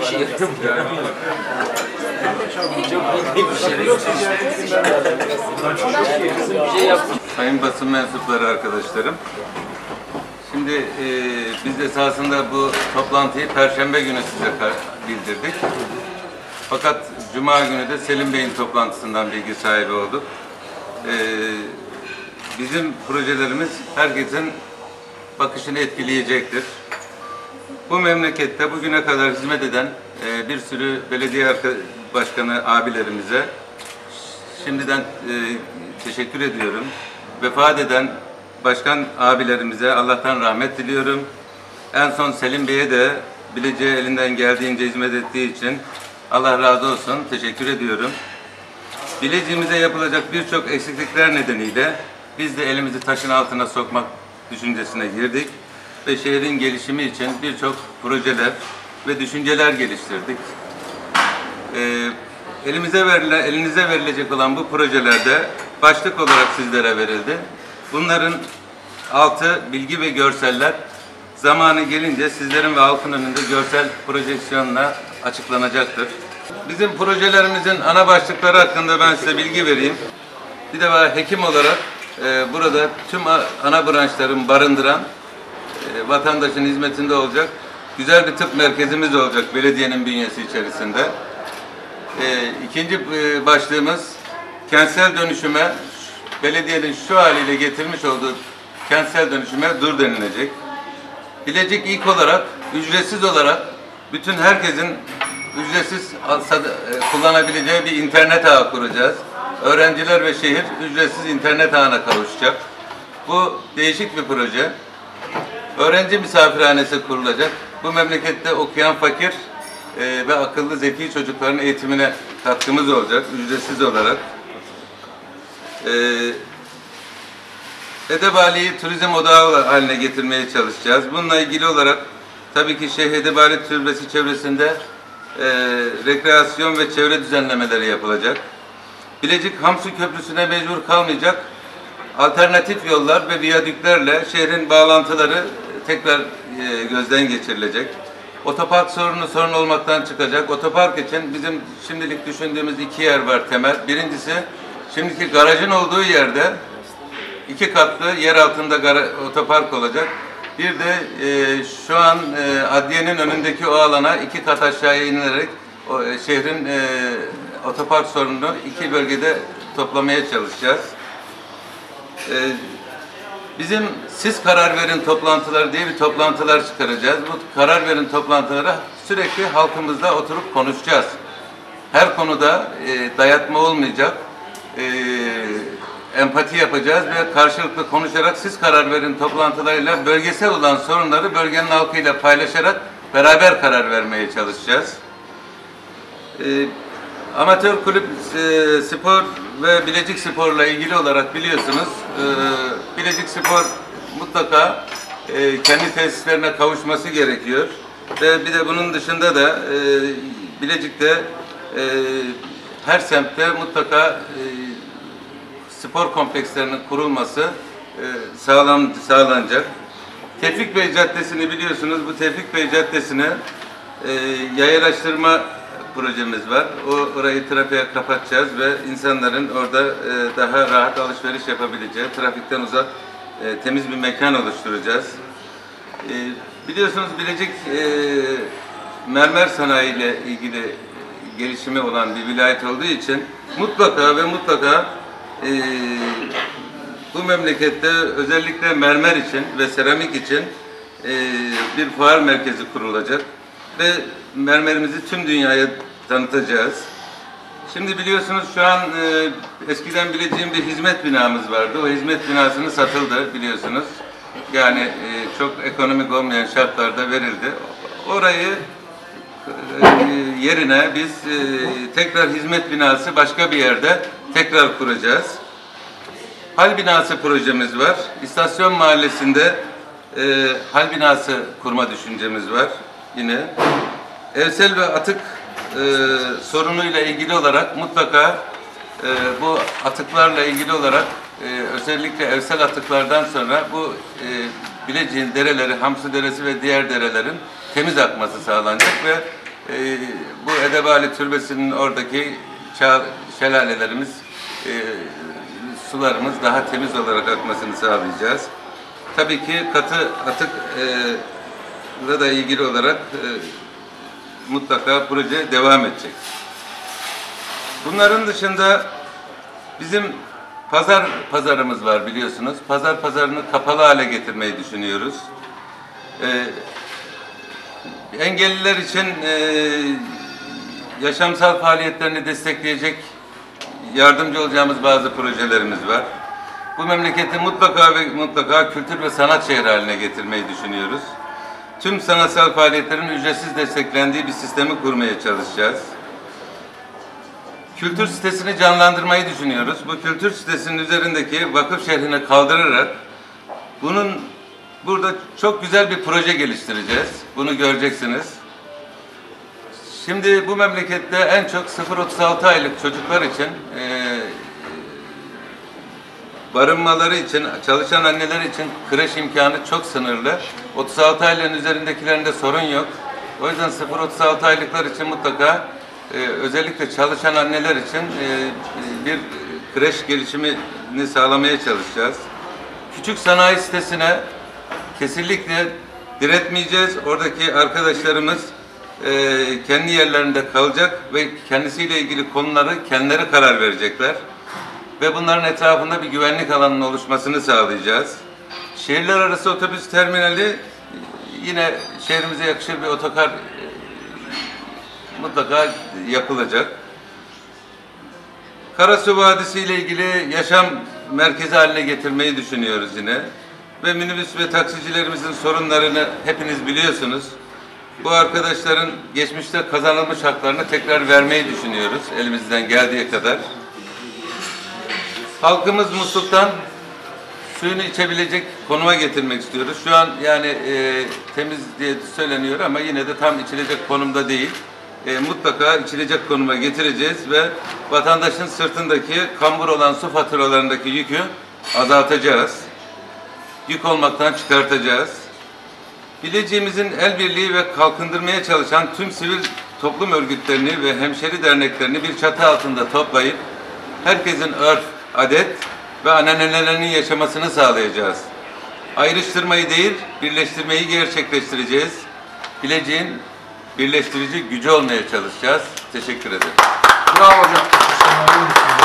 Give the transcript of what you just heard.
bir şey yapmış. Sayın basın mensupları arkadaşlarım. Şimdi e, biz esasında bu toplantıyı Perşembe günü size bildirdik. Fakat Cuma günü de Selim Bey'in toplantısından bilgi sahibi olduk. E, bizim projelerimiz herkesin bakışını etkileyecektir. Bu memlekette bugüne kadar hizmet eden e, bir sürü belediye başkanı abilerimize şimdiden e, teşekkür ediyorum. Vefat eden başkan abilerimize Allah'tan rahmet diliyorum. En son Selim Bey'e de bileceği elinden geldiğince hizmet ettiği için Allah razı olsun. Teşekkür ediyorum. Bileceğimize yapılacak birçok eksiklikler nedeniyle biz de elimizi taşın altına sokmak düşüncesine girdik ve şehrin gelişimi için birçok projeler ve düşünceler geliştirdik. Ee, elimize verilen, elinize verilecek olan bu projelerde başlık olarak sizlere verildi. Bunların altı bilgi ve görseller zamanı gelince sizlerin ve halkın önünde görsel projeksiyonla açıklanacaktır. Bizim projelerimizin ana başlıkları hakkında ben size bilgi vereyim. Bir de hekim olarak e, burada tüm ana branşların barındıran e, vatandaşın hizmetinde olacak güzel bir tıp merkezimiz olacak belediyenin bünyesi içerisinde. E, ikinci başlığımız kentsel dönüşüme belediyenin şu haliyle getirmiş olduğu kentsel dönüşüme dur denilecek. Bilecik ilk olarak ücretsiz olarak bütün herkesin ücretsiz e, kullanabileceği bir internet ağı kuracağız. Öğrenciler ve şehir ücretsiz internet ağına kavuşacak. Bu değişik bir proje. Öğrenci misafirhanesi kurulacak. Bu memlekette okuyan fakir e, ve akıllı zeki çocukların eğitimine katkımız olacak ücretsiz olarak. E, Edebali'yi turizm odağı haline getirmeye çalışacağız. Bununla ilgili olarak tabii ki Şeyh Edebali Türbesi çevresinde e, rekreasyon ve çevre düzenlemeleri yapılacak. Bilecik Hamsu Köprüsü'ne mecbur kalmayacak alternatif yollar ve viyadüklerle şehrin bağlantıları tekrar e, gözden geçirilecek. Otopark sorunu sorun olmaktan çıkacak. Otopark için bizim şimdilik düşündüğümüz iki yer var temel. Birincisi şimdiki garajın olduğu yerde iki katlı yer altında otopark olacak. Bir de e, şu an e, adliyenin önündeki o alana iki kat aşağıya inilerek o, e, şehrin e, otopark sorununu iki bölgede toplamaya çalışacağız. E, bizim siz karar verin toplantıları diye bir toplantılar çıkaracağız. Bu karar verin toplantıları sürekli halkımızla oturup konuşacağız. Her konuda e, dayatma olmayacak. E, empati yapacağız ve karşılıklı konuşarak siz karar verin toplantılarıyla bölgesel olan sorunları bölgenin halkıyla paylaşarak beraber karar vermeye çalışacağız. E, amatör kulüp e, spor ve Bilecik Spor'la ilgili olarak biliyorsunuz e, Bilecik Spor mutlaka e, kendi tesislerine kavuşması gerekiyor. Ve bir de bunun dışında da e, Bilecik'te e, her semtte mutlaka e, spor komplekslerinin kurulması e, sağlam sağlanacak. Tevfik Bey Caddesi'ni biliyorsunuz. Bu Tevfik Bey Caddesi'ne e, yayalaştırma projemiz var. O orayı trafiğe kapatacağız ve insanların orada e, daha rahat alışveriş yapabileceği, trafikten uzak e, temiz bir mekan oluşturacağız. E, biliyorsunuz Bilecik e, mermer sanayi ile ilgili gelişimi olan bir vilayet olduğu için mutlaka ve mutlaka e, bu memlekette özellikle mermer için ve seramik için e, bir fuar merkezi kurulacak ve mermerimizi tüm dünyaya tanıtacağız. Şimdi biliyorsunuz şu an e, eskiden bileceğim bir hizmet binamız vardı. O hizmet binasını satıldı biliyorsunuz. Yani e, çok ekonomik olmayan şartlarda verildi. Orayı e, yerine biz e, tekrar hizmet binası başka bir yerde tekrar kuracağız. Hal binası projemiz var. İstasyon mahallesinde e, hal binası kurma düşüncemiz var yine. Evsel ve atık e, sorunuyla ilgili olarak mutlaka e, bu atıklarla ilgili olarak e, özellikle evsel atıklardan sonra bu e, Bilecik'in dereleri, Hamsı Deresi ve diğer derelerin temiz akması sağlanacak ve e, bu Edebali Türbesi'nin oradaki çağ, şelalelerimiz, e, sularımız daha temiz olarak akmasını sağlayacağız. Tabii ki katı atıkla da ilgili olarak e, mutlaka proje devam edecek. Bunların dışında bizim pazar pazarımız var biliyorsunuz. Pazar pazarını kapalı hale getirmeyi düşünüyoruz. Ee, engelliler için e, yaşamsal faaliyetlerini destekleyecek yardımcı olacağımız bazı projelerimiz var. Bu memleketi mutlaka ve mutlaka kültür ve sanat şehri haline getirmeyi düşünüyoruz. Tüm sanatsal faaliyetlerin ücretsiz desteklendiği bir sistemi kurmaya çalışacağız. Kültür sitesini canlandırmayı düşünüyoruz. Bu kültür sitesinin üzerindeki vakıf şehrine kaldırarak bunun burada çok güzel bir proje geliştireceğiz. Bunu göreceksiniz. Şimdi bu memlekette en çok 0-36 aylık çocuklar için e, barınmaları için, çalışan anneler için kreş imkanı çok sınırlı. 36 aylığın üzerindekilerinde sorun yok. O yüzden 0-36 aylıklar için mutlaka e, özellikle çalışan anneler için e, bir kreş gelişimini sağlamaya çalışacağız. Küçük sanayi sitesine kesinlikle diretmeyeceğiz. Oradaki arkadaşlarımız e, kendi yerlerinde kalacak ve kendisiyle ilgili konuları kendileri karar verecekler. Ve bunların etrafında bir güvenlik alanının oluşmasını sağlayacağız. Şehirler arası otobüs terminali yine şehrimize yakışır bir otokar e, mutlaka yapılacak. Karasu Vadisi ile ilgili yaşam merkezi haline getirmeyi düşünüyoruz yine. Ve minibüs ve taksicilerimizin sorunlarını hepiniz biliyorsunuz. Bu arkadaşların geçmişte kazanılmış haklarını tekrar vermeyi düşünüyoruz elimizden geldiği kadar. Halkımız musluktan suyunu içebilecek konuma getirmek istiyoruz. Şu an yani e, temiz diye söyleniyor ama yine de tam içilecek konumda değil. E, mutlaka içilecek konuma getireceğiz ve vatandaşın sırtındaki kambur olan su faturalarındaki yükü azaltacağız. Yük olmaktan çıkartacağız. Bileceğimizin el birliği ve kalkındırmaya çalışan tüm sivil toplum örgütlerini ve hemşeri derneklerini bir çatı altında toplayıp herkesin örf, adet ve ananelerinin yaşamasını sağlayacağız. Ayrıştırmayı değil, birleştirmeyi gerçekleştireceğiz. Bileceğin birleştirici gücü olmaya çalışacağız. Teşekkür ederim. Bravo hocam.